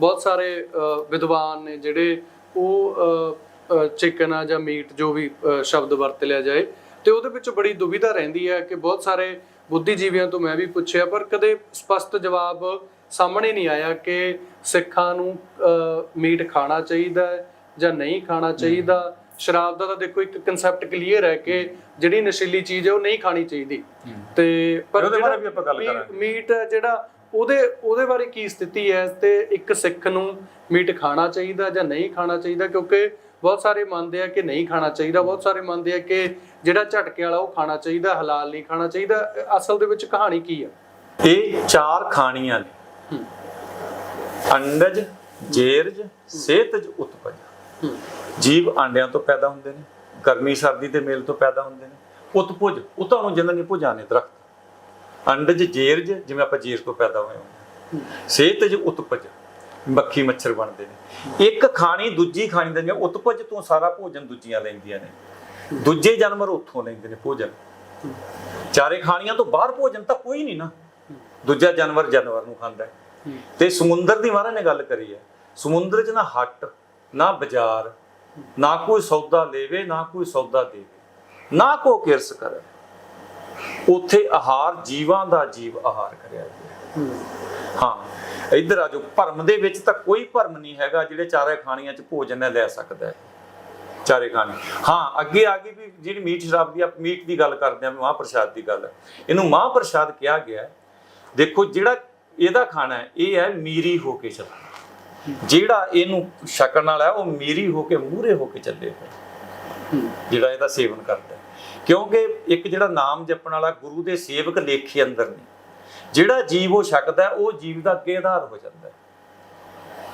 ਬਹੁਤ ਸਾਰੇ ਵਿਦਵਾਨ ਨੇ ਜਿਹੜੇ ਉਹ ਚਿਕਨ ਆ ਜਾਂ ਮੀਟ ਜੋ ਵੀ ਸ਼ਬਦ ਵਰਤ ਲਿਆ ਜਾਏ ਤੇ ਉਹਦੇ ਵਿੱਚ ਬੜੀ ਦੁਵਿਧਾ ਰਹਿੰਦੀ ਹੈ ਕਿ ਬਹੁਤ ਸਾਰੇ ਬੁੱਧੀਜੀਵੀਆਂ ਤੋਂ ਮੈਂ ਵੀ ਪੁੱਛਿਆ ਪਰ ਕਦੇ ਸਪਸ਼ਟ ਜਵਾਬ ਸਾਹਮਣੇ ਨਹੀਂ ਆਇਆ ਕਿ ਸਿੱਖਾਂ ਨੂੰ ਮੀਟ ਖਾਣਾ ਚਾਹੀਦਾ ਹੈ ਜਾਂ ਨਹੀਂ ਖਾਣਾ ਚਾਹੀਦਾ। ਸ਼ਰਾਬ ਦਾ ਤਾਂ ਦੇਖੋ ਇੱਕ ਕਨਸੈਪਟ ਕਲੀਅਰ ਹੈ ਕਿ ਜਿਹੜੀ ਨਸ਼ੀਲੀ ਚੀਜ਼ ਹੈ ਉਹ ਨਹੀਂ ਖਾਣੀ ਚਾਹੀਦੀ। ਤੇ ਪਰ ਉਹਦੇ ਬਾਰੇ ਜਿਹੜਾ ਵੀ ਆਪਾਂ ਗੱਲ ਮੀ- ਕਰਾਂਗੇ। ਮੀਟ ਜਿਹੜਾ ਉਹਦੇ ਉਹਦੇ ਬਾਰੇ ਕੀ ਸਥਿਤੀ ਹੈ ਤੇ ਇੱਕ ਸਿੱਖ ਨੂੰ ਮੀਟ ਖਾਣਾ ਚਾਹੀਦਾ ਜਾਂ ਨਹੀਂ ਖਾਣਾ ਚਾਹੀਦਾ? ਕਿਉਂਕਿ ਬਹੁਤ ਸਾਰੇ ਮੰਨਦੇ ਆ ਕਿ ਨਹੀਂ ਖਾਣਾ ਚਾਹੀਦਾ ਬਹੁਤ ਸਾਰੇ ਮੰਨਦੇ ਆ ਕਿ ਜਿਹੜਾ ਝਟਕੇ ਵਾਲਾ ਉਹ ਖਾਣਾ ਚਾਹੀਦਾ ਹਲਾਲ ਨਹੀਂ ਖਾਣਾ ਚਾਹੀਦਾ। ਅਸਲ ਦੇ ਵਿੱਚ ਕਹਾਣੀ ਕੀ ਆ? ਇਹ ਚਾਰ ਖਾਣੀਆਂ ਨੇ। ਅੰਡਜ ਜੇਰਜ ਸੇਤਜ ਉਤਪਜ। ਜੀਵ ਆਂਡਿਆਂ ਤੋਂ ਪੈਦਾ ਹੁੰਦੇ ਨੇ ਗਰਮੀ ਸਰਦੀ ਦੇ ਮੇਲ ਤੋਂ ਪੈਦਾ ਹੁੰਦੇ ਨੇ। ਉਤਪੁਜ ਉਤਾਂ ਨੂੰ ਜਿੰਨਾਂ ਨੇ ਭੁਜਾਂ ਨੇ ਦਰਖਤ। ਅੰਡਜ ਜੇਰਜ, ਜਿਵੇਂ ਆਪਾਂ ਜੇਰ ਤੋਂ ਪੈਦਾ ਹੋਏ ਹਾਂ। ਸੇਤਜ ਉਤਪਜ, ਮੱਖੀ ਮੱਛਰ ਬਣਦੇ ਨੇ। ਇੱਕ ਖਾਣੀ ਦੂਜੀ ਖਾਣੀ ਦਾ ਜਿਵੇਂ ਉਤਪਜ ਤੋਂ ਸਾਰਾ ਭੋਜਨ ਦੂਜੀਆਂ ਲੈਂਦੀਆਂ ਨੇ। ਦੂਜੇ ਜਾਨਵਰ ਉੱਥੋਂ ਲੈਂਦੇ ਨੇ ਭੋਜਨ। ਚਾਰੇ ਖਾਣੀਆਂ ਤੋਂ ਬਾਹਰ ਭੋਜਨ ਤਾਂ ਕੋਈ ਨਹੀਂ ਨਾ। ਦੂਜਾ ਜਾਨਵਰ ਜਾਨਵਰ ਨੂੰ ਖਾਂਦਾ ਹੈ। ਤੇ ਸਮੁੰਦਰ ਦੀ ਮਹਾਰਾਜ ਨੇ ਗੱਲ ਕਰੀ ਹੈ। ਸਮੁੰਦਰ 'ਚ ਨਾ ਹੱਟ, ਨਾ ਬਾਜ਼ਾਰ, ਨਾ ਕੋਈ ਸੌਦਾ ਲੈਵੇ, ਨਾ ਕੋਈ ਸੌਦਾ ਦੇਵੇ। ਨਾ ਕੋ ਕਿਰਸ ਕਰੇ। ਉੱਥੇ ਆਹਾਰ ਜੀਵਾਂ ਦਾ ਜੀਵ ਆਹਾਰ ਕਰਿਆ ਗਿਆ। ਹਾਂ, ਇੱਧਰ ਆ ਜੋ ਭਰਮ ਦੇ ਵਿੱਚ ਤਾਂ ਕੋਈ ਭਰਮ ਨਹੀਂ ਹੈਗਾ, ਜਿਹੜੇ ਚਾਰੇ ਖਾਣੀਆਂ 'ਚ ਭੋਜਨ ਲੈ ਸਕਦਾ ਹੈ। ਚਾਰੇ ਖਾਣੇ। ਹਾਂ, ਅੱਗੇ ਆ ਗਈ ਵੀ ਜਿਹੜੀ ਮੀਟ ਸ਼ਰਾਬ ਦੀ ਆਪ ਮੀਟ ਦੀ ਗੱਲ ਕਰਦੇ ਆ, ਮਹਾਂਪ੍ਰਸ਼ਾਦ ਦੀ ਗੱਲ। ਇਹਨੂੰ ਮਹਾਂਪ੍ਰਸ਼ਾਦ ਕਿਹਾ ਗਿਆ ਦੇਖੋ, ਜਿਹੜਾ ਇਹਦਾ ਖਾਣਾ ਹੈ, ਇਹ ਹੈ ਮੀਰੀ ਹੋ ਕੇ ਚੱਲਣਾ। ਜਿਹੜਾ ਇਹਨੂੰ ਛਕਣ ਵਾਲਾ ਹੈ, ਉਹ ਮੀਰੀ ਹੋ ਕੇ ਮੂਰੇ ਹੋ ਕੇ ਚੱਲੇਗਾ ਜਿਹੜਾ ਇਹਦਾ ਸੇਵਨ ਕਰਦਾ ਕਿਉਂਕਿ ਇੱਕ ਜਿਹੜਾ ਨਾਮ ਜਪਣ ਵਾਲਾ ਗੁਰੂ ਦੇ ਸੇਵਕ ਲੇਖੇ ਅੰਦਰ ਨੇ ਜਿਹੜਾ ਜੀਵ ਉਹ ਛਕਦਾ ਉਹ ਜੀਵ ਦਾ ਅੱਗੇ ਆਧਾਰ ਹੋ ਜਾਂਦਾ ਹੈ।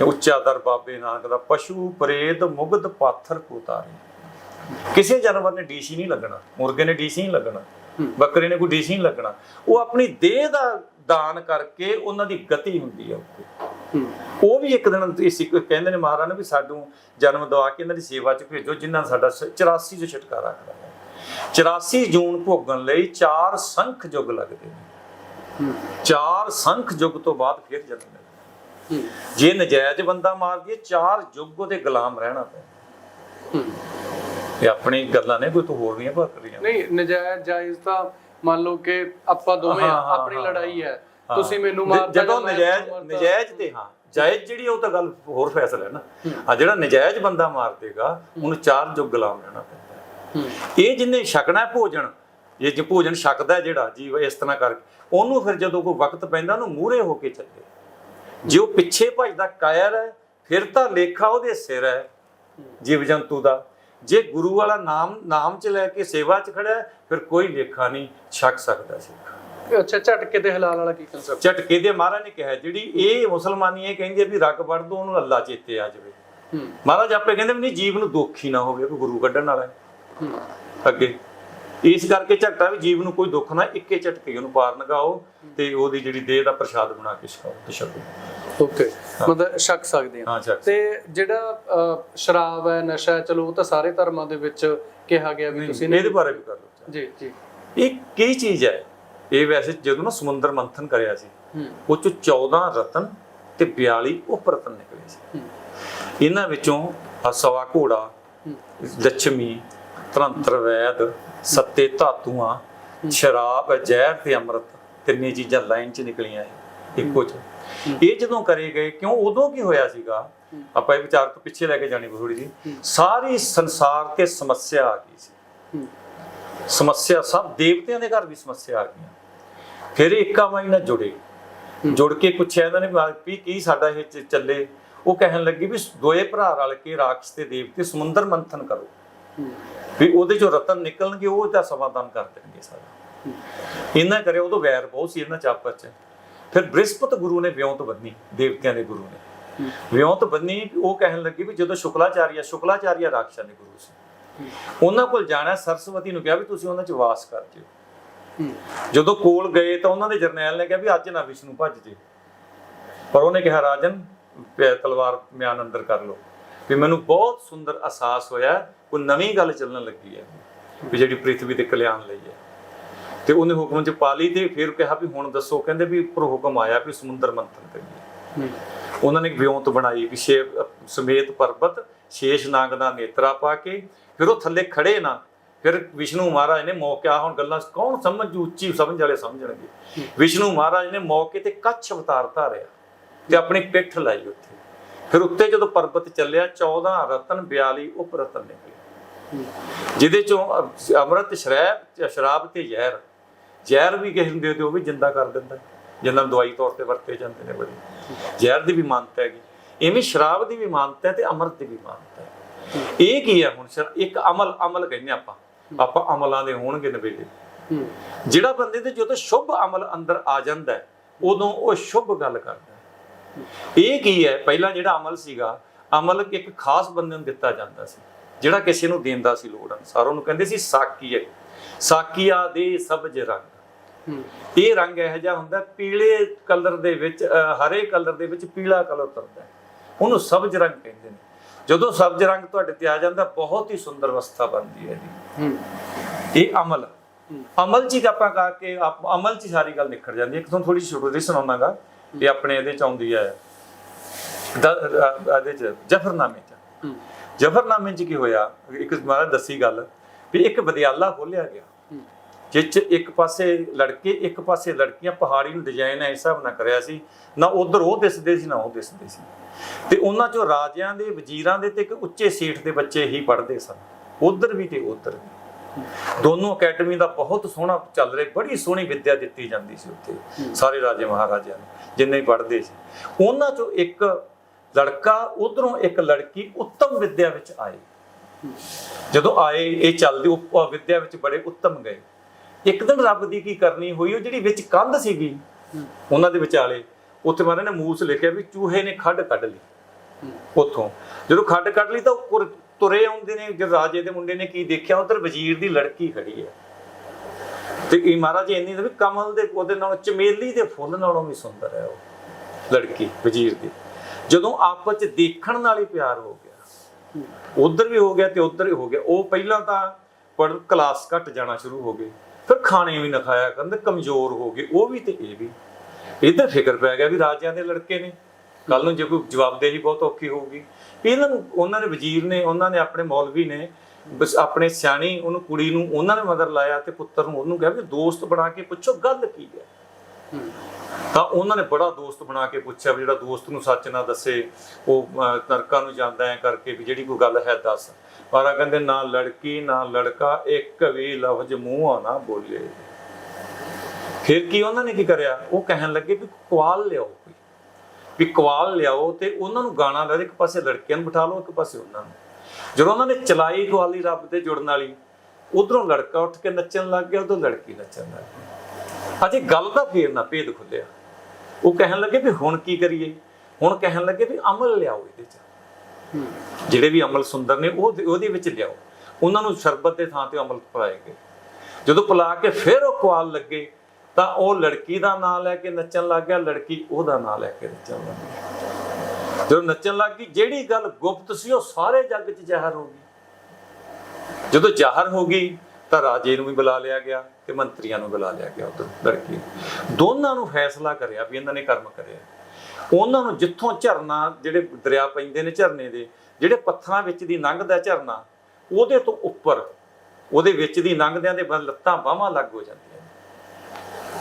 ਉੱਚਾ ਦਰ ਬਾਬੇ ਨਾਨਕ ਦਾ ਪਸ਼ੂ ਪ੍ਰੇਤ ਮੁਗਧ ਪਾਥਰ ਕੋ ਤਾਰੇ। ਕਿਸੇ ਜਾਨਵਰ ਨੇ ਡੀਸੀ ਨਹੀਂ ਲੱਗਣਾ ਮੁਰਗੇ ਨੇ ਡੀਸੀ ਨਹੀਂ ਲੱਗਣਾ ਬੱਕਰੇ ਨੇ ਕੋਈ ਡੀਸੀ ਨਹੀਂ ਲੱਗਣਾ। ਉਹ ਆਪਣੀ ਦੇਹ ਦਾ ਦਾਨ ਕਰਕੇ ਉਹਨਾਂ ਦੀ ਗਤੀ ਹੁੰਦੀ ਹੈ ਉੱਤੇ। ਉਹ ਵੀ ਇੱਕ ਦਿਨ ਇਹ ਸਿੱਖ ਕਹਿੰਦੇ ਨੇ ਮਹਾਰਾਜ ਨੇ ਵੀ ਸਾਨੂੰ ਜਨਮ ਦਵਾ ਕੇ ਇਹਨਾਂ ਦੀ ਸੇਵਾ 'ਚ ਭੇਜੋ ਜਿਨ੍ਹਾਂ ਸਾਡਾ ਸ- 84 ਜੋ ਛੁਟਕਾਰਾ ਕਰਾਇਆ 84 ਜੂਨ ਭੋਗਣ ਲਈ ਚਾਰ ਸੰਖ ਯੁੱਗ ਲੱਗਦੇ ਨੇ। ਚਾਰ ਸੰਖ ਯੁੱਗ ਤੋਂ ਬਾਅਦ ਫਿਰ ਜਨਮ ਮਿਲਦਾ ਜੇ ਨਜਾਇਜ਼ ਬੰਦਾ ਮਾਰ ਦਈਏ ਚਾਰ ਯੁੱਗ ਉਹਦੇ ਗੁਲਾਮ ਰਹਿਣਾ ਪੈਂਦਾ। ਇਹ ਆਪਣੀ ਗੱਲਾਂ ਨੇ ਕੋਈ ਤੂੰ ਹੋਰ ਨਹੀਂ ਭਰ ਰਹੀਆਂ ਨਹੀਂ ਨਜਾਇਜ਼ ਜਾਇਜ਼ ਤਾਂ ਮੰਨ ਲਓ ਕਿ ਆਪਾਂ ਦੋਵੇਂ ਆਪਣੀ। ਲੜਾਈ ਹੈ। ਤੁਸੀਂ ਮੈਨੂੰ ਜ- ਮਾਰਦਾ ਜਦੋਂ ਜਾਂ ਨਜਾਇਜ਼। ਨਜਾਇਜ਼ ਤੇ ਹਾਂ ਜਾਇਜ਼ ਜਿਹੜੀ ਉਹ ਤਾਂ ਗੱਲ ਹੋਰ ਫੈਸਲਾ ਹੈ ਨਾ। ਆ ਜਿਹੜਾ ਨਜਾਇਜ਼ ਬੰਦਾ ਮਾਰ ਦੇਗਾ ਉਹਨੂੰ ਚਾਰ ਯੁੱਗ ਗੁਲਾਮ ਰਹਿਣਾ। ਇਹ ਜਿੰਨੇ ਛਕਣਾ ਭੋਜਨ ਇਹ ਜੇ ਭੋਜਨ ਛਕਦਾ ਜਿਹੜਾ ਜੀਵ ਇਸ ਤਰ੍ਹਾਂ ਕਰਕੇ। ਉਹਨੂੰ ਫਿਰ ਜਦੋਂ ਕੋਈ ਵਕਤ ਪੈਂਦਾ ਉਹਨੂੰ ਮੂਹਰੇ ਹੋ ਕੇ ਚੱਲੇ। ਜੇ ਉਹ ਪਿੱਛੇ ਭਜਦਾ ਕਾਇਰ ਹੈ ਫਿਰ ਤਾਂ ਲੇਖਾ ਉਹਦੇ ਸਿਰ ਹੈ ਜੀਵ ਜੰਤੂ ਦਾ। ਜੇ ਗੁਰੂ ਵਾਲਾ ਨਾਮ ਨਾਮ ਚ ਲੈ ਕੇ ਸੇਵਾ ਚ ਖੜਾ ਹੈ, ਫਿਰ ਕੋਈ ਲੇਖਾ ਨਹੀਂ ਛਕ ਸਕਦਾ ਸੀ। ਅੱਛਾ ਝਟਕੇ ਤੇ ਹਲਾਲ ਵਾਲਾ ਕੀ ਕਨਸੈਪਟ ਝਟਕੇ ਦੇ ਮਹਾਰਾਜ ਨੇ ਕਿਹਾ ਜਿਹੜੀ ਇਹ ਮੁਸਲਮਾਨੀ ਇਹ ਕਹਿੰਦੀ ਹੈ ਵੀ ਰੱਗ ਵੜ ਦੋ ਉਹਨੂੰ ਅੱਲਾ ਚੇਤੇ ਆ ਜਾਵੇ। ਮਹਾਰਾਜ ਆਪੇ ਕਹਿੰਦੇ ਵੀ ਨਹੀਂ ਜੀਵ ਨੂੰ ਦੁੱਖ ਹੀ ਨਾ ਹੋਵੇ ਕੋਈ ਗੁਰੂ ਕੱਢਣ ਵਾਲਾ ਹੂੰ। ਅੱਗੇ। ਇਸ ਕਰਕੇ ਝਟਕਾ ਵੀ ਜੀਵ ਨੂੰ ਕੋਈ ਦੁੱਖ ਨਾ ਇੱਕੇ ਝਟਕੇ ਉਹਨੂੰ ਪਾਰ ਲਗਾਓ ਤੇ ਉਹਦੀ ਜਿਹੜੀ ਦੇਹ ਦਾ ਪ੍ਰਸ਼ਾਦ ਬਣਾ ਕੇ ਛਕਾਓ ਤੇ ਛਕੋ। ਓਕੇ। ਮਤਲਬ ਸ਼ੱਕ ਸਕਦੇ ਛਕ ਤੇ ਜਿਹੜਾ ਸ਼ਰਾਬ ਹੈ ਨਸ਼ਾ ਚਲੋ ਉਹ ਤਾਂ ਸਾਰੇ ਧਰਮਾਂ ਦੇ ਵਿੱਚ ਕਿਹਾ ਗਿਆ ਵੀ ਤੁਸੀਂ ਇਹਦੇ ਬਾਰੇ ਵੀ ਕਰ ਲਓ ਜੀ ਜੀ। ਇਹ ਕੀ ਚੀਜ਼ ਹੈ? ਇਹ ਵੈਸੇ ਜਦੋਂ ਨਾ ਸਮੁੰਦਰ ਮੰਥਨ ਕਰਿਆ ਸੀ ਉਹ ਚ 14 ਰਤਨ ਤੇ 42 ਉਪਰਤਨ ਨਿਕਲੇ ਸੀ। ਇਹਨਾਂ ਵਿੱਚੋਂ ਸਵਾ ਘੋੜਾ ਲక్ష్ਮੀ ਤਰੰਤਰ ਵੈਦ ਸੱਤੇ ਧਾਤੂਆਂ ਸ਼ਰਾਬ ਜ਼ਹਿਰ ਤੇ ਅੰਮ੍ਰਿਤ ਤਿੰਨੇ ਚੀਜ਼ਾਂ ਲਾਈਨ 'ਚ ਨਿਕਲੀਆਂ ਇਹ ਇੱਕੋ 'ਚ। ਇਹ ਜਦੋਂ ਕਰੇ ਗਏ ਕਿਉਂ ਉਦੋਂ ਕੀ ਹੋਇਆ ਸੀਗਾ? ਆਪਾਂ ਇਹ ਵਿਚਾਰ ਤੋਂ ਪਿੱਛੇ ਲੈ ਕੇ ਜਾਣੀ ਥੋੜੀ ਜੀ। ਸਾਰੀ ਸੰਸਾਰ ਤੇ ਸਮੱਸਿਆ ਆ ਗਈ ਸੀ। ਸਮੱਸਿਆ ਸਭ ਦੇਵਤਿਆਂ ਦੇ ਘਰ ਵੀ ਸਮੱਸਿਆ ਆ ਗਈਆਂ। ਫਿਰ ਇੱਕਾ ਮਾਈ ਨਾਲ ਜੁੜੇ। ਜੁੜ ਕੇ ਪੁੱਛਿਆ ਇਹਨਾਂ ਨੇ ਵੀ ਕੀ ਸਾਡਾ ਇਹ ਚੱਲੇ? ਉਹ ਕਹਿਣ ਲੱਗੇ ਵੀ ਦੋਏ ਭਰਾ ਰਲ ਕੇ ਰਾਖਸ਼ ਤੇ ਦੇਵਤੇ ਸਮੁੰਦਰ ਮੰਥਨ ਕਰੋ। ਵੀ ਉਹਦੇ ਚੋਂ ਰਤਨ ਨਿਕਲਣਗੇ, ਉਹ ਦਾ ਸਮਾਧਾਨ ਕਰ ਦੇਣਗੇ ਸਾਰਾ। ਇਹਨਾਂ ਕਰਿਆ ਉਦੋਂ ਵੈਰ ਬਹੁਤ ਸੀ ਇਹਨਾਂ ਚ ਚ ਫਿਰ ਬ੍ਰਿਹਸਪਤ ਗੁਰੂ ਨੇ ਵਿਉਂਤ ਬੰਨੀ, ਦੇਵਤਿਆਂ ਦੇ ਗੁਰੂ ਨੇ। ਵਿਉਂਤ ਬੰਨੀ, ਉਹ ਕਹਿਣ ਲੱਗੇ ਵੀ ਜਦੋਂ ਸ਼ੁਕਲਾਚਾਰੀਆ ਸ਼ੁਕਲਾਚਾਰੀਆ ਰਾਖਸ਼ਾਂ ਦੇ ਗੁਰੂ ਸੀ। ਉਹਨਾਂ ਕੋਲ ਜਾਣਾ, ਸਰਸਵਤੀ ਨੂੰ ਕਿਹਾ ਵੀ ਤੁਸੀਂ ਉਹਨਾਂ ਚ ਵਾਸ ਕਰ ਜਿਓ। ਜਦੋਂ ਕੋਲ ਗਏ ਤਾਂ ਉਹਨਾਂ ਦੇ ਜਰਨੈਲ ਨੇ ਕਿਹਾ ਵੀ ਅੱਜ ਨਾ ਵਿਸ਼ਨੂੰ ਭੱਜ ਜੇ। ਪਰ ਉਹਨੇ ਕਿਹਾ, ਰਾਜਨ, ਤਲਵਾਰ ਮਿਆਨ ਅੰਦਰ ਕਰ ਲਓ। ਵੀ ਮੈਨੂੰ ਬਹੁਤ ਸੁੰਦਰ ਅਹਿਸਾਸ ਹੋਇਆ ਕੋਈ ਨਵੀਂ ਗੱਲ ਚੱਲਣ ਲੱਗੀ ਹੈ ਵੀ ਜਿਹੜੀ ਪ੍ਰਿਥਵੀ ਤੇ ਕਲਿਆਣ ਲਈ ਹੈ। ਤੇ ਉਹਨੇ ਹੁਕਮ ਚ ਪਾ ਲਈ ਤੇ ਫਿਰ ਕਿਹਾ ਵੀ ਹੁਣ ਦੱਸੋ ਕਹਿੰਦੇ ਵੀ ਉੱਪਰ ਹੁਕਮ ਆਇਆ ਵੀ ਸਮੁੰਦਰ ਮੰਥਨ ਕਰੀਏ। ਉਹਨਾਂ ਨੇ ਇੱਕ ਵਿਉਂਤ ਬਣਾਈ ਕਿ ਸ਼ੇ ਸਮੇਤ ਪਰਬਤ ਸ਼ੇਸ਼ ਨਾਗ ਦਾ ਨੇਤਰਾ ਪਾ ਕੇ ਫਿਰ ਉਹ ਥੱਲੇ ਖੜੇ ਨਾ ਫਿਰ ਵਿਸ਼ਨੂੰ ਮਹਾਰਾਜ ਨੇ ਮੌਕੇ ਹੁਣ ਗੱਲਾਂ ਕੌਣ ਸਮਝ ਉੱਚੀ ਸਮਝ ਵਾਲੇ ਸਮਝਣਗੇ। ਵਿਸ਼ਨੂੰ ਮਹਾਰਾਜ ਨੇ ਮੌਕੇ ਤੇ ਕੱਛ ਅਵਤਾਰ ਧਾਰਿਆ ਤੇ ਆਪਣੀ ਪਿੱਠ ਲਾਈ ਉੱਥੇ। ਫਿਰ ਉੱਤੇ ਜਦੋਂ ਪਰਬਤ ਚੱਲਿਆ 14 ਰਤਨ 42 ਉਪ ਰਤਨ ਨਿਕਲੇ। ਜਿਹਦੇ ਚੋਂ ਅੰਮ੍ਰਿਤ ਸ਼ਰਾਬ ਸ਼ਰਾਬ ਤੇ ਜ਼ਹਿਰ। ਜ਼ਹਿਰ ਵੀ ਕਿਸੇ ਨੂੰ ਦੇ ਦਿਓ ਉਹ ਵੀ ਜਿੰਦਾ ਕਰ ਦਿੰਦਾ। ਜਿੰਨਾਂ ਦਵਾਈ ਤੌਰ ਤੇ ਵਰਤੇ ਜਾਂਦੇ ਨੇ ਬੜੀ। ਜ਼ਹਿਰ ਦੀ ਵੀ ਮਾਨਤਾ ਹੈਗੀ। ਇਵੇਂ ਸ਼ਰਾਬ ਦੀ ਵੀ ਮਾਨਤਾ ਹੈ ਤੇ ਅੰਮ੍ਰਿਤ ਦੀ ਵੀ ਮਾਨਤਾ ਹੈ। ਇਹ ਕੀ ਹੈ ਹੁਣ ਇੱਕ ਅਮਲ ਅਮਲ ਕਹਿੰਦੇ ਆਪਾਂ। ਆਪਾਂ ਅਮਲਾਂ ਦੇ ਹੋਣਗੇ ਨਵੇਲੇ। ਜਿਹੜਾ ਬੰਦੇ ਦੇ ਜਦੋਂ ਸ਼ੁਭ ਅਮਲ ਅੰਦਰ ਆ ਜਾਂਦਾ ਉਦੋਂ ਉਹ ਸ਼ੁਭ ਗੱਲ ਕਰਦਾ ਇਹ ਕੀ ਹੈ? ਪਹਿਲਾਂ ਜਿਹੜਾ ਅਮਲ ਸੀਗਾ ਅਮਲ ਇੱਕ ਖਾਸ ਬੰਦੇ ਨੂੰ ਦਿੱਤਾ ਜਾਂਦਾ ਸੀ ਜਿਹੜਾ ਕਿਸੇ ਨੂੰ ਦੇਂਦਾ ਸੀ ਲੋੜ ਅਨੁਸਾਰ। ਉਹਨੂੰ ਕਹਿੰਦੇ ਸੀ ਸਾਕੀਏ। ਸਾਕੀਆ ਦੇ ਸਬਜ ਰੰਗ। ਇਹ ਰੰਗ ਇਹੋ ਜਿਹਾ ਹੁੰਦਾ ਪੀਲੇ ਕਲਰ ਦੇ ਵਿੱਚ ਹਰੇ ਕਲਰ ਦੇ ਵਿੱਚ ਪੀਲਾ ਕਲਰ ਉਤਰਦਾ ਹੈ। ਉਹਨੂੰ ਸਬਜ ਰੰਗ ਕਹਿੰਦੇ ਨੇ। ਜਦੋਂ ਸਬਜ ਰੰਗ ਤੁਹਾਡੇ ਤੇ ਆ ਜਾਂਦਾ ਬਹੁਤ ਹੀ ਸੁੰਦਰ ਅਵਸਥਾ ਬਣਦੀ ਹੈ ਜੀ। ਇਹ ਅਮਲ। ਅਮਲ ਹੀ ਆਪਾਂ ਕਹਾ ਕਿ ਅਮਲ ਚ ਸਾਰੀ ਗੱਲ ਨਿਖਰ ਜਾਂਦੀ ਹੈ। ਇੱਕ ਤੁਹਾਨੂੰ ਥੋੜੀ ਜਿਹੀ ਛੋਟੀ ਸੁਣਾਉਣਾਗਾ ਇਹ ਆਪਣੇ ਇਹਦੇ ਚ ਆਉਂਦੀ ਹੈ। ਇਹਦੇ ਚ ਜਫਰਨਾਮੇ ਚ। ਜਫਰਨਾਮੇ ਚ ਕੀ ਹੋਇਆ? ਇੱਕ ਮਹਾਰਾਜ ਦੱਸੀ ਗੱਲ ਵੀ ਇੱਕ ਵਿਦਿਆਲਾ ਖੋਲਿਆ ਗਿਆ। ਹੂੰ। ਜਿਸ ਚ ਇੱਕ ਪਾਸੇ ਲੜਕੇ ਇੱਕ ਪਾਸੇ ਲੜਕੀਆਂ ਪਹਾੜੀ ਨੂੰ ਡਿਜ਼ਾਈਨ ਐ ਹਿਸਾਬ ਨਾਲ ਕਰਿਆ ਸੀ। ਨਾ ਉਧਰ ਉਹ ਦਿਸਦੇ ਸੀ ਨਾ ਉਹ ਦਿਸਦੇ ਸੀ। ਤੇ ਉਹਨਾਂ ਚੋਂ ਰਾਜਿਆਂ ਦੇ ਵਜ਼ੀਰਾਂ ਦੇ ਤੇ ਇੱਕ ਉੱਚੇ ਸੇਠ ਦੇ ਬੱਚੇ ਹੀ ਪੜ੍ਹਦੇ ਸਨ। ਉਧਰ ਵੀ ਤੇ ਉਧਰ ਵੀ। ਦੋਨੋਂ ਅਕੈਡਮੀ ਦਾ ਬਹੁਤ ਸੋਹਣਾ ਚੱਲ ਰਿਹਾ ਬੜੀ ਸੋਹਣੀ ਵਿੱਦਿਆ ਦਿੱਤੀ ਜਾਂਦੀ ਸੀ ਉੱਥੇ ਸਾਰੇ ਰਾਜੇ ਮਹਾਰਾਜਿਆਂ ਨੂੰ ਜਿੰਨੇ ਪੜ੍ਹਦੇ ਸੀ। ਉਹਨਾਂ ਚੋਂ ਇੱਕ ਲੜਕਾ ਉਧਰੋਂ ਇੱਕ ਲੜਕੀ ਉੱਤਮ ਵਿੱਦਿਆ ਵਿੱਚ ਆਏ। ਜਦੋਂ ਆਏ ਇਹ ਚੱਲਦੇ ਉਹ ਵਿੱਦਿਆ ਵਿੱਚ ਬੜੇ ਉੱਤਮ ਗਏ। ਇੱਕ ਦਿਨ ਰੱਬ ਦੀ ਕੀ ਕਰਨੀ ਹੋਈ ਉਹ ਜਿਹੜੀ ਵਿੱਚ ਕੰਧ ਸੀਗੀ ਉਹਨਾਂ ਦੇ ਵਿਚਾਲੇ ਉੱਥੇ ਮਾਰੇ ਨੇ ਮੂਸ ਲਿਖਿਆ ਵੀ ਚੂਹੇ ਨੇ ਖੱਡ ਕੱਢ ਲਈ। ਉੱਥੋਂ ਜਦੋਂ ਖੱਡ ਕੱਢ ਲਈ ਤਾਂ ਉਹ ਤੁਰੇ ਆਉਂਦੇ ਨੇ ਜਦ ਰਾਜੇ ਦੇ ਮੁੰਡੇ ਨੇ ਕੀ ਦੇਖਿਆ? ਉਧਰ ਵਜ਼ੀਰ ਦੀ ਲੜਕੀ ਖੜੀ ਹੈ। ਤੇ ਇਹ ਮਹਾਰਾਜ ਇੰਨੀ ਵੀ ਕਮਲ ਦੇ ਉਹਦੇ ਨਾਲ, ਚਮੇਲੀ ਦੇ ਫੁੱਲ ਨਾਲੋਂ ਵੀ ਸੁੰਦਰ ਹੈ ਉਹ ਲੜਕੀ, ਵਜ਼ੀਰ ਦੀ। ਜਦੋਂ ਆਪਸ ਚ ਦੇਖਣ ਨਾਲ ਹੀ ਪਿਆਰ ਹੋ ਗਿਆ, ਉਧਰ ਵੀ ਹੋ ਗਿਆ ਤੇ ਉਧਰ ਹੀ ਹੋ ਗਿਆ। ਉਹ ਪਹਿਲਾਂ ਤਾਂ ਪੜ, ਕਲਾਸ ਘਟ ਜਾਣਾ ਸ਼ੁਰੂ ਹੋ ਗਏ, ਫਿਰ ਖਾਣੇ ਵੀ ਨਾ ਖਾਇਆ ਕਰਨ ਕਮਜ਼ੋਰ ਹੋ ਗਏ। ਉਹ ਵੀ ਤੇ ਇਹ ਵੀ। ਇਹਦਾ ਫਿਕਰ ਪੈ ਗਿਆ ਵੀ ਰਾਜਿਆਂ ਦੇ ਲੜਕੇ ਨੇ। ਕੱਲ ਨੂੰ ਜੇ ਕੋਈ ਜਵਾਬਦੇਹੀ ਬਹੁਤ ਔਖੀ ਹੋਊਗੀ। ਇਹਨਾਂ ਨੂੰ ਉਹਨਾਂ ਦੇ ਵਜ਼ੀਰ ਨੇ ਉਹਨਾਂ ਨੇ ਆਪਣੇ ਮੌਲਵੀ ਨੇ ਬਸ ਆਪਣੇ ਸਿਆਣੀ ਉਹਨੂੰ ਕੁੜੀ ਨੂੰ ਉਹਨਾਂ ਨੇ ਮਗਰ ਲਾਇਆ ਤੇ ਪੁੱਤਰ ਨੂੰ ਉਹਨੂੰ ਕਿਹਾ ਵੀ ਦੋਸਤ ਬਣਾ ਕੇ ਪੁੱਛੋ ਗੱਲ ਕੀ ਹੈ। ਤਾਂ ਉਹਨਾਂ ਨੇ ਬੜਾ ਦੋਸਤ ਬਣਾ ਕੇ ਪੁੱਛਿਆ ਵੀ ਜਿਹੜਾ ਦੋਸਤ ਨੂੰ ਸੱਚ ਨਾ ਦੱਸੇ ਉਹ ਨਰਕਾਂ ਨੂੰ ਜਾਂਦਾ ਐ ਕਰਕੇ ਵੀ ਜਿਹੜੀ ਕੋਈ ਗੱਲ ਹੈ ਦੱਸ। ਪਰ ਕਹਿੰਦੇ ਨਾ ਲੜਕੀ ਨਾ ਲੜਕਾ ਇੱਕ ਵੀ ਲਫ਼ਜ਼ ਮੂੰਹੋਂ ਨਾ ਬੋਲੇ। ਫਿਰ ਕੀ ਉਹਨਾਂ ਨੇ ਕੀ ਕਰਿਆ? ਉਹ ਕਹਿਣ ਲੱਗੇ ਵੀ ਕਵਾਲ ਲਿਆਓ। ਕੋਈ ਵੀ ਕਵਾਲ ਲਿਆਓ ਤੇ ਉਹਨਾਂ ਨੂੰ ਗਾਣਾ ਲਾ ਇੱਕ ਪਾਸੇ ਲੜਕਿਆਂ ਨੂੰ ਬਿਠਾ ਲਓ ਇੱਕ ਪਾਸੇ ਉਹਨਾਂ ਨੂੰ। ਜਦੋਂ ਉਹਨਾਂ ਨੇ ਚਲਾਈ ਕਵਾਲੀ ਰੱਬ ਤੇ ਜੁੜਨ ਵਾਲੀ ਉਧਰੋਂ ਲੜਕਾ ਉੱਠ ਕੇ ਨੱਚਣ ਲੱਗ ਗਿਆ ਉਧਰੋਂ ਲੜਕੀ ਨੱਚਣ ਲੱਗ ਗਈ। ਅਜੇ ਗੱਲ ਦਾ ਫੇਰ ਨਾ ਭੇਦ ਖੁੱਲਿਆ। ਉਹ ਕਹਿਣ ਲੱਗੇ ਵੀ ਹੁਣ ਕੀ ਕਰੀਏ? ਹੁਣ ਕਹਿਣ ਲੱਗੇ ਵੀ ਅਮਲ ਲਿਆਓ ਇਹਦੇ ਚ। ਜਿਹੜੇ ਵੀ ਅਮਲ ਸੁੰਦਰ ਨੇ ਉਹ ਉਹਦੇ ਵਿੱਚ ਲਿਆਓ। ਉਹਨਾਂ ਨੂੰ ਸ਼ਰਬਤ ਦੇ ਥਾਂ ਤੇ ਅਮਲ ਪਿਲਾਏ ਗਏ। ਜਦੋਂ ਪਿਲਾ ਕੇ ਫਿਰ ਉਹ ਕੁਆਲ ਲੱਗੇ ਤਾਂ ਉਹ ਲੜਕੀ ਦਾ ਨਾਂ ਲੈ ਕੇ ਨੱਚਣ ਲੱਗ ਗਿਆ, ਲੜਕੀ ਉਹਦਾ ਨਾਂ ਲੈ ਕੇ ਨੱਚਣ ਲੱਗ ਗਈ ਜਦੋਂ ਨੱਚਣ ਲੱਗ ਗਈ, ਜਿਹੜੀ ਗੱਲ ਗੁਪਤ ਸੀ, ਉਹ ਸਾਰੇ ਜੱਗ 'ਚ ਜ਼ਾਹਰ ਹੋ ਗਈ। ਜਦੋਂ ਜ਼ਾਹਰ ਹੋ ਗਈ, ਤਾਂ ਰਾਜੇ ਨੂੰ ਵੀ ਬੁਲਾ ਲਿਆ ਗਿਆ ਤੇ ਮੰਤਰੀਆਂ ਨੂੰ ਬੁਲਾ ਲਿਆ ਗਿਆ ਉਧਰ, ਲੜਕੀ ਦੋਨਾਂ ਨੂੰ ਫੈਸਲਾ ਕਰਿਆ ਵੀ ਇਹਨਾਂ ਨੇ ਕਰਮ ਕਰਿਆ। ਉਹਨਾਂ ਨੂੰ ਜਿੱਥੋਂ ਝਰਨਾ, ਜਿਹੜੇ ਦਰਿਆ ਪੈਂਦੇ ਨੇ ਝਰਨੇ ਦੇ, ਜਿਹੜੇ ਪੱਥਰਾਂ ਵਿੱਚ ਦੀ ਲੰਘਦਾ ਝਰਨਾ, ਉਹਦੇ ਤੋਂ ਉੱਪਰ, ਉਹਦੇ ਵਿੱਚ ਦੀ ਲੰਘਦਿਆਂ ਦੇ ਲੱਤਾਂ ਬਾਹਾਂ ਲੱਗ ਹੋ ਜਾਂਦੀਆਂ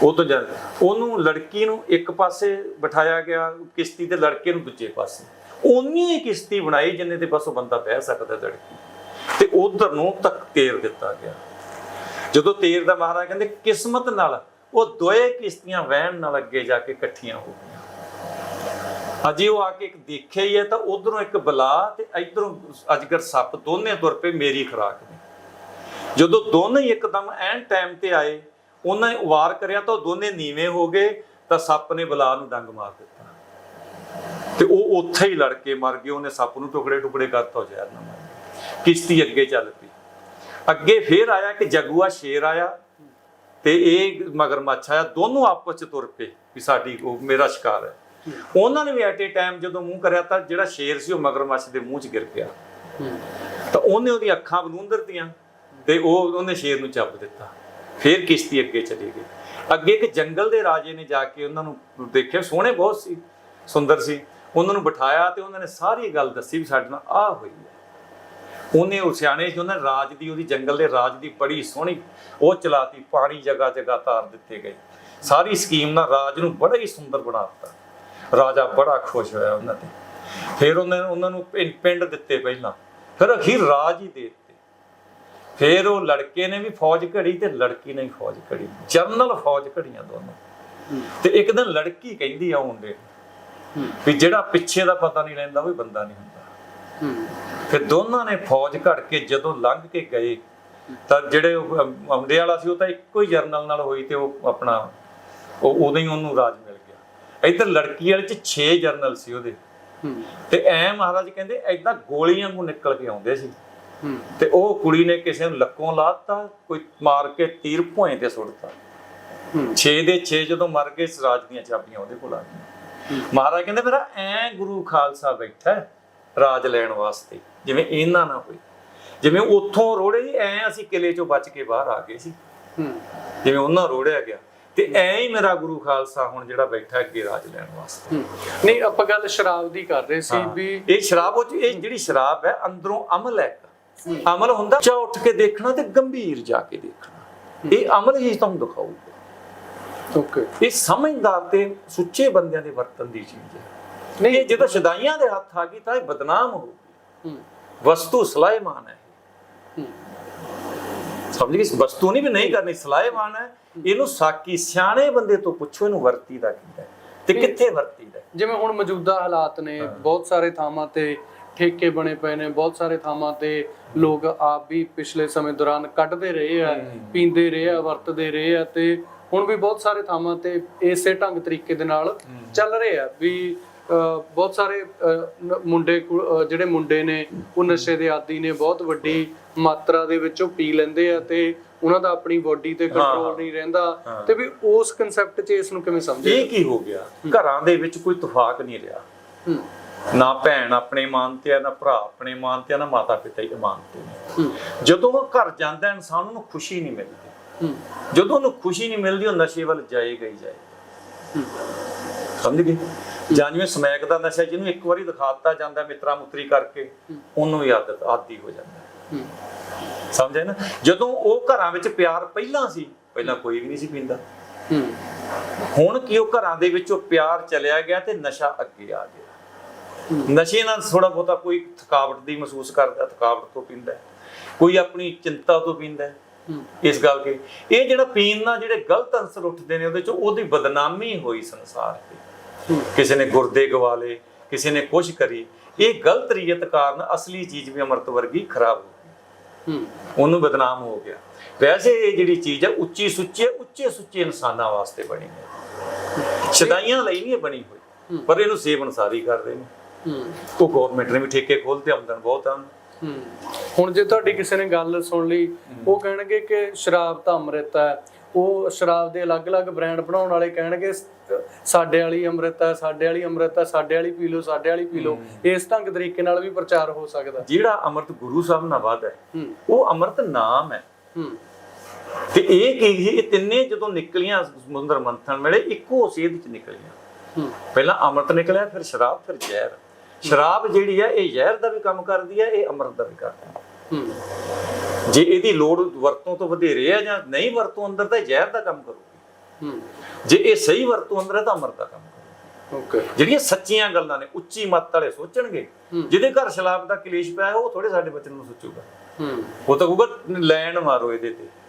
ਉਹ ਤੋਂ ਜਦ ਉਹਨੂੰ ਲੜਕੀ ਨੂੰ ਇੱਕ ਪਾਸੇ ਬਿਠਾਇਆ ਗਿਆ, ਕਿਸ਼ਤੀ ਤੇ ਲੜਕੇ ਨੂੰ ਦੂਜੇ ਪਾਸੇ। ਉਨੀ ਹੀ ਕਿਸ਼ਤੀ ਬਣਾਈ ਜਿੰਨੇ ਤੇ ਬਸ ਉਹ ਬੰਦਾ ਬਹਿ ਸਕਦਾ ਲੜਕੀ ਤੇ ਉਧਰ ਨੂੰ ਤੱਕ ਤੇਰ ਦਿੱਤਾ ਗਿਆ। ਜਦੋਂ ਤੇਰ ਦਾ ਮਹਾਰਾਜ ਕਹਿੰਦੇ, ਕਿਸਮਤ ਨਾਲ ਉਹ ਦੋਏ ਕਿਸ਼ਤੀਆਂ ਵਹਿਣ ਨਾਲ ਅੱਗੇ ਜਾ ਕੇ ਇਕੱਠੀਆਂ ਹੋ ਗਈਆਂ। ਅਜੇ ਉਹ ਆ ਕੇ ਇੱਕ ਦੇਖਿਆ ਹੀ ਹੈ, ਤਾਂ ਉਧਰੋਂ ਇੱਕ ਬਲਾ ਤੇ ਇਧਰੋਂ ਅਜਗਰ ਸੱਪ, ਦੋਨੇ ਤੁਰ ਪਏ ਮੇਰੀ ਖੁਰਾਕ ਨੇ। ਜਦੋਂ ਦੋਨੇ ਹੀ ਇੱਕਦਮ ਐਨ ਟਾਈਮ ਤੇ ਆਏ ਉਹਨਾਂ ਨੇ ਵਾਰ ਕਰਿਆ ਤਾਂ ਦੋਨੇ ਨੀਵੇਂ ਹੋ ਗਏ ਤਾਂ ਸੱਪ ਨੇ ਬਲਾ ਨੂੰ ਡੰਗ ਮਾਰ ਦਿੱਤਾ। ਤੇ ਉਹ ਉੱਥੇ ਹੀ ਲੜ ਕੇ ਮਰ ਗਏ ਉਹਨੇ ਸੱਪ ਨੂੰ ਟੁਕੜੇ ਟੁਕੜੇ ਕਰਤਾ ਜ਼ਹਿਰ ਨਾਲ ਗਿਆ। ਕਿਸ਼ਤੀ ਅੱਗੇ ਚੱਲ ਪਈ। ਅੱਗੇ ਫੇਰ ਆਇਆ ਕਿ ਜਗੂਆ ਸ਼ੇਰ ਆਇਆ ਤੇ ਇਹ ਮਗਰਮੱਛ ਆਇਆ ਦੋਨੋਂ ਆਪਸ ਚ ਤੁਰ ਪਏ ਵੀ ਸਾਡੀ ਉਹ ਮੇਰਾ ਸ਼ਿਕਾਰ ਹੈ। ਉਹਨਾਂ ਨੇ ਵੀ ਐਟ ਏ ਟਾਈਮ ਜਦੋਂ ਮੂੰਹ ਕਰਿਆ ਤਾਂ ਜਿਹੜਾ ਸ਼ੇਰ ਸੀ ਉਹ ਮਗਰਮੱਛ ਦੇ ਮੂੰਹ 'ਚ ਗਿਰ ਹੂੰ। ਤਾਂ ਉਹਨੇ ਉਹਦੀਆਂ ਅੱਖਾਂ ਬਲੂੰਦਰਤੀਆਂ ਤੇ ਉਹ ਉਹਨੇ ਸ਼ੇਰ ਨੂੰ ਚੱਪ ਦਿੱਤਾ। ਫਿਰ ਕਿਸ਼ਤੀ ਅੱਗੇ ਚਲੀ ਗਈ। ਅੱਗੇ ਇੱਕ ਜੰਗਲ ਦੇ ਰਾਜੇ ਨੇ ਜਾ ਕੇ ਉਹਨਾਂ ਨੂੰ ਦੇਖਿਆ, ਸੋਹਣੇ ਬਹੁਤ ਸੀ, ਸੁੰਦਰ ਸੀ। ਉਹਨਾਂ ਨੂੰ ਬਿਠਾਇਆ ਤੇ ਉਹਨਾਂ ਨੇ ਸਾਰੀ ਗੱਲ ਦੱਸੀ ਵੀ ਸਾਡੇ ਨਾਲ ਆਹ ਹੋਈ ਹੈ। ਉਹਨੇ ਉਹ ਸਿਆਣੇ ਸੀ ਉਹਨਾਂ ਰਾਜ ਦੀ, ਉਹਦੀ ਜੰਗਲ ਦੇ ਰਾਜ ਦੀ ਬੜੀ ਸੋਹਣੀ ਉਹ ਚਲਾਤੀ, ਪਾਣੀ ਜਗ੍ਹਾ ਜਗਾ ਤਾਰ ਦਿੱਤੇ ਗਏ। ਸਾਰੀ ਸਕੀਮ ਨਾਲ ਰਾਜ ਨੂੰ ਬੜਾ ਹੀ ਸੁੰਦਰ ਬਣਾ ਦਿੱਤਾ। ਰਾਜਾ ਬੜਾ ਖੁਸ਼ ਹੋਇਆ ਉਹਨਾਂ ਤੇ। ਫਿਰ ਉਹਨਾਂ ਨੇ ਉਹਨਾਂ ਨੂੰ ਪਿੰਡ ਦਿੱਤੇ ਪਹਿਲਾਂ। ਫਿਰ ਅਖੀਰ ਰਾਜ ਹੀ ਦੇ ਫਿਰ ਉਹ ਲੜਕੇ ਨੇ ਵੀ ਫੌਜ ਘੜੀ ਤੇ ਲੜਕੀ ਨੇ ਵੀ ਫੌਜ ਘੜੀ। ਜਨਰਲ ਫੌਜ ਘੜੀਆਂ ਦੋਨੋਂ। ਤੇ ਇੱਕ ਦਿਨ ਲੜਕੀ ਕਹਿੰਦੀ ਆ ਮੁੰਡੇ ਵੀ ਜਿਹੜਾ ਪਿੱਛੇ ਦਾ ਪਤਾ ਨਹੀਂ ਲੈਂਦਾ ਉਹ ਬੰਦਾ ਨਹੀਂ ਹੁੰਦਾ। ਫਿਰ ਦੋਨਾਂ ਨੇ ਫੌਜ ਘੜ ਕੇ ਜਦੋਂ ਲੰਘ ਕੇ ਗਏ ਤਾਂ ਜਿਹੜੇ ਅਮਰੇ ਵਾਲਾ ਸੀ ਉਹ ਤਾਂ ਇੱਕੋ ਹੀ ਜਰਨਲ ਨਾਲ ਹੋਈ ਤੇ ਉਹ ਆਪਣਾ ਉਹ ਉਦੋਂ ਹੀ ਉਹਨੂੰ ਰਾਜ ਮਿਲ ਗਿਆ। ਇੱਧਰ ਲੜਕੀ ਵਾਲੇ ਚ 6 ਜਰਨਲ ਸੀ ਉਹਦੇ। ਤੇ ਐ ਮਹਾਰਾਜ ਕਹਿੰਦੇ ਐਦਾਂ ਗੋਲੀਆਂ ਨੂੰ ਨਿਕਲ ਕੇ ਆਉਂਦੇ ਸੀ। ਤੇ ਉਹ ਕੁੜੀ ਨੇ ਕਿਸੇ ਨੂੰ ਲੱਕੋਂ ਲਾਤਾ ਕੋਈ ਮਾਰ ਕੇ ਤੀਰ ਭੋਏ ਤੇ ਸੁੱਟਤਾ। 6 ਦੇ 6 ਜਦੋਂ ਮਰ ਗਏ ਇਸ ਰਾਜ ਦੀਆਂ ਚਾਬੀਆਂ ਉਹਦੇ ਕੋਲ ਆ ਗਈਆਂ। ਮਹਾਰਾਜ ਕਹਿੰਦੇ ਮੇਰਾ ਐ ਗੁਰੂ ਖਾਲਸਾ ਬੈਠਾ ਰਾਜ ਲੈਣ ਵਾਸਤੇ ਜਿਵੇਂ ਇਹਨਾਂ ਨਾ ਹੋਈ ਜਿਵੇਂ ਉੱਥੋਂ ਰੋੜੇ ਜੀ ਐ ਅਸੀਂ ਕਿਲੇ ਚੋਂ ਬਚ ਕੇ ਬਾਹਰ ਆ ਗਏ ਸੀ। ਜਿਵੇਂ ਉਹਨਾਂ ਰੋੜਿਆ ਗਿਆ। ਤੇ ਐ ਹੀ ਮੇਰਾ ਗੁਰੂ ਖਾਲਸਾ ਹੁਣ ਜਿਹੜਾ ਬੈਠਾ ਅੱਗੇ ਰਾਜ ਲੈਣ ਵਾਸਤੇ। ਨਹੀਂ ਆਪਾਂ ਗੱਲ ਸ਼ਰਾਬ ਦੀ ਕਰ ਰਹੇ ਸੀ ਵੀ ਇਹ ਸ਼ਰਾਬ ਉਹ ਇਹ ਜਿਹੜੀ ਸ਼ਰਾਬ ਹੈ ਅੰਦਰੋਂ ਅਮਲ ਹੈ। ਅਮਲ ਹੁੰਦਾ ਚਾ ਉੱਠ ਕੇ ਦੇਖਣਾ ਤੇ ਗੰਭੀਰ ਜਾ ਕੇ ਦੇਖਣਾ। ਇਹ ਅਮਲ ਹੀ ਤੁਹਾਨੂੰ ਦਿਖਾਊਗਾ। ਓਕੇ। ਇਹ ਸਮਝਦਾਰ ਤੇ ਸੁੱਚੇ ਬੰਦਿਆਂ ਦੇ ਵਰਤਨ ਦੀ ਚੀਜ਼ ਹੈ। ਨਹੀਂ ਜਦੋਂ ਸ਼ਦਾਈਆਂ ਦੇ ਹੱਥ ਆ ਗਈ ਤਾਂ ਇਹ ਬਦਨਾਮ ਹੋ ਵਸਤੂ ਸਲਾਇਮਾਨ ਹੈ। ਸਮਝ ਗਏ? ਵਸਤੂ ਨਹੀਂ ਵੀ ਨਹੀਂ ਕਰਨੀ ਸਲਾਇਮਾਨ ਹੈ। ਇਹਨੂੰ ਸਾਕੀ ਸਿਆਣੇ ਬੰਦੇ ਤੋਂ ਪੁੱਛੋ ਇਹਨੂੰ ਵਰਤੀ ਦਾ ਕਿੰਦਾ ਤੇ ਕਿੱਥੇ ਵਰਤੀ ਦਾ ਜਿਵੇਂ ਹੁਣ ਮੌਜੂਦਾ ਹਾਲਾਤ ਨੇ ਬਹੁਤ ਸਾਰੇ ਥਾਵਾਂ ਤੇ ਠੇਕੇ ਬਣੇ ਪਏ ਨੇ ਬਹੁਤ ਸਾਰੇ ਥਾਵਾਂ ਤੇ ਲੋਕ ਆਪ ਵੀ ਪਿਛਲੇ ਸਮੇਂ ਦੌਰਾਨ ਕੱਢਦੇ ਰਹੇ ਆ ਪੀਂਦੇ ਰਹੇ ਆ ਵਰਤਦੇ ਰਹੇ ਆ ਤੇ ਹੁਣ ਵੀ ਬਹੁਤ ਸਾਰੇ ਥਾਵਾਂ ਤੇ ਇਸੇ ਢੰਗ ਤਰੀਕੇ ਦੇ ਨਾਲ ਚੱਲ ਰਹੇ ਆ ਵੀ ਬਹੁਤ ਸਾਰੇ ਮੁੰਡੇ ਜਿਹੜੇ ਮੁੰਡੇ ਨੇ ਉਹ ਨਸ਼ੇ ਦੇ ਆਦੀ ਨੇ ਬਹੁਤ ਵੱਡੀ ਮਾਤਰਾ ਦੇ ਵਿੱਚ ਉਹ ਪੀ ਲੈਂਦੇ ਆ ਤੇ ਉਹਨਾਂ ਦਾ ਆਪਣੀ ਬੋਡੀ ਤੇ ਕੰਟਰੋਲ ਨਹੀਂ ਰਹਿੰਦਾ ਤੇ ਵੀ ਉਸ ਕਨਸੈਪਟ 'ਚ ਇਸ ਨੂੰ ਕਿਵੇਂ ਸਮਝੇ? ਇਹ ਕੀ ਹੋ ਗਿਆ? ਘਰਾਂ ਦੇ ਵਿੱਚ ਕੋਈ ਤਫਾਕ ਨਹੀਂ ਰਿਹਾ। ਨਾ ਭੈਣ ਆਪਣੇ ਮਾਨਤੇ ਆ ਨਾ ਭਰਾ ਆਪਣੇ ਮਾਨਤੇ ਆ ਨਾ ਮਾਤਾ ਪਿਤਾ ਹੀ ਮਾਨਤੇ ਨੇ। ਹੂੰ। ਜਦੋਂ ਉਹ ਘਰ ਜਾਂਦਾ ਇਨਸਾਨ ਨੂੰ ਖੁਸ਼ੀ ਨਹੀਂ ਮਿਲਦੀ। ਜਦੋਂ ਉਹਨੂੰ ਖੁਸ਼ੀ ਨਹੀਂ ਮਿਲਦੀ ਉਹ ਨਸ਼ੇ ਵੱਲ ਜਾਏਗਾ ਹੀ। ਜਾਏਗਾ ਸਮਝ ਗਏ? ਜਾਂ ਜਿਵੇਂ ਸਮੈਕ ਦਾ ਨਸ਼ਾ ਜਿਹਨੂੰ ਇੱਕ ਵਾਰੀ ਦਿਖਾਤਾ ਜਾਂਦਾ ਮਿੱਤਰਾ ਮੁੱਤਰੀ ਕਰਕੇ ਉਹਨੂੰ ਵੀ ਆਦਤ ਆਦੀ ਹੋ ਜਾਂਦਾ। ਸਮਝੇ ਨਾ? ਜਦੋਂ ਉਹ ਘਰਾਂ ਵਿੱਚ ਪਿਆਰ ਪਹਿਲਾਂ ਸੀ ਪਹਿਲਾਂ ਕੋਈ ਵੀ ਨਹੀਂ ਸੀ ਪੀਂਦਾ। ਹੁਣ ਕੀ ਉਹ ਘਰਾਂ ਦੇ ਵਿੱਚੋਂ ਪਿਆਰ ਚਲਿਆ ਗਿਆ ਤੇ ਨਸ਼ਾ ਅੱਗੇ ਆ ਗਿਆ। ਨਸ਼ੇ ਨਾਲ ਥੋੜਾ ਬਹੁਤਾ ਕੋਈ ਥਕਾਵਟ ਦੀ ਮਹਿਸੂਸ ਕਰਦਾ ਥਕਾਵਟ ਤੋਂ ਪੀਂਦਾ। ਕੋਈ ਆਪਣੀ ਚਿੰਤਾ ਤੋਂ ਪੀਂਦਾ ਇਸ ਗੱਲ ਕੇ ਇਹ ਜਿਹੜਾ ਪੀਣ ਨਾਲ ਜਿਹੜੇ ਗਲਤ ਅੰਸਰ ਉੱਠਦੇ ਨੇ ਉਹਦੇ ਚ ਉਹਦੀ ਬਦਨਾਮੀ ਹੋਈ ਸੰਸਾਰ ਤੇ ਕਿਸੇ ਨੇ ਗੁਰਦੇ ਗਵਾ ਲਏ ਕਿਸੇ ਨੇ ਕੁਛ ਕਰੀ ਇਹ ਗਲਤ ਰੀਅਤ ਕਾਰਨ ਅਸਲੀ ਚੀਜ਼ ਵੀ ਅਮਰਤ ਵਰਗੀ ਖਰਾਬ ਹੋ ਗਈ। ਉਹਨੂੰ ਬਦਨਾਮ ਹੋ ਗਿਆ। ਵੈਸੇ ਇਹ ਜਿਹੜੀ ਚੀਜ਼ ਹੈ ਉੱਚੀ ਸੁੱਚੇ ਉੱਚੇ ਸੁੱਚੇ ਇਨਸਾਨਾਂ ਵਾਸਤੇ ਬਣੀ ਹੈ। ਸ਼ਦਾਈਆਂ ਲਈ ਨਹੀਂ ਬਣੀ ਹੋਈ ਪਰ ਇਹਨੂੰ ਸੇਵਨ ਸਾਰੀ ਕਰ ਰਹੇ ਨੇ। ਉਹ ਗਵਰਨਮੈਂਟ ਨੇ ਵੀ ਠੇਕੇ ਖੋਲਤੇ ਆਮਦਨ ਬਹੁਤ ਆ। ਹੁਣ ਜੇ ਤੁਹਾਡੀ ਕਿਸੇ ਨੇ ਗੱਲ ਸੁਣ ਲਈ ਉਹ ਕਹਿਣਗੇ ਕਿ ਸ਼ਰਾਬ ਤਾਂ ਅੰਮ੍ਰਿਤ ਹੈ। ਉਹ ਸ਼ਰਾਬ ਦੇ ਅਲੱਗ-ਅਲੱਗ ਬ੍ਰਾਂਡ ਬਣਾਉਣ ਵਾਲੇ ਕਹਿਣਗੇ ਸਾਡੇ ਵਾਲੀ ਅੰਮ੍ਰਿਤ ਹੈ ਸਾਡੇ ਵਾਲੀ ਅੰਮ੍ਰਿਤ ਹੈ ਸਾਡੇ ਵਾਲੀ ਪੀ ਲਓ ਸਾਡੇ ਵਾਲੀ ਪੀ ਲਓ। ਇਸ ਢੰਗ ਤਰੀਕੇ ਨਾਲ ਵੀ ਪ੍ਰਚਾਰ ਹੋ ਸਕਦਾ। ਜਿਹੜਾ ਅੰਮ੍ਰਿਤ ਗੁਰੂ ਸਾਹਿਬ ਨਾਲ ਵਾਦ ਹੈ ਉਹ ਅੰਮ੍ਰਿਤ ਨਾਮ ਹੈ। ਤੇ ਇਹ ਕੀ ਇਹ ਤਿੰਨੇ ਜਦੋਂ ਨਿਕਲੀਆਂ ਸਮੁੰਦਰ ਮੰਥਨ ਵੇਲੇ ਇੱਕੋ ਸੇਧ ਚ ਨਿਕਲੀਆਂ। ਪਹਿਲਾਂ ਅੰਮ੍ਰਿਤ ਨਿਕਲਿਆ ਫਿਰ ਸ਼ਰਾਬ ਫਿਰ ਜ਼ਹਿਰ। ਸ਼ਰਾਬ ਜਿਹੜੀ ਹੈ ਇਹ ਜ਼ਹਿਰ ਦਾ ਵੀ ਕੰਮ ਕਰਦੀ ਹੈ ਇਹ ਅੰਮ੍ਰਿਤ ਦਾ ਵੀ ਕਰਦੀ ਹੈ ਜੇ ਇਹਦੀ ਲੋੜ ਵਰਤੋਂ ਤੋਂ ਵਧੇਰੇ ਹੈ ਜਾਂ ਨਹੀਂ ਵਰਤੋਂ ਅੰਦਰ ਤਾਂ ਜ਼ਹਿਰ ਦਾ ਕੰਮ ਕਰੂਗੀ। ਜੇ ਇਹ ਸਹੀ ਵਰਤੋਂ ਅੰਦਰ ਹੈ ਤਾਂ ਅੰਮ੍ਰਿਤ ਦਾ ਕੰਮ ਓਕੇ। ਜਿਹੜੀਆਂ ਸੱਚੀਆਂ ਗੱਲਾਂ ਨੇ ਉੱਚੀ ਮੱਤ ਵਾਲੇ ਸੋਚਣਗੇ ਜਿਹਦੇ ਘਰ ਸ਼ਰਾਬ ਦਾ ਕਲੇਸ਼ ਪਿਆ ਉਹ ਥੋੜੇ ਸਾਡੇ ਬੱਚੇ ਨੂੰ ਸੋਚੂਗਾ। ਹੂੰ। ਉਹ ਤਾਂ ਕਹੂਗਾ ਲੈਣ ਮਾਰੋ ਇਹਦੇ ਤੇ।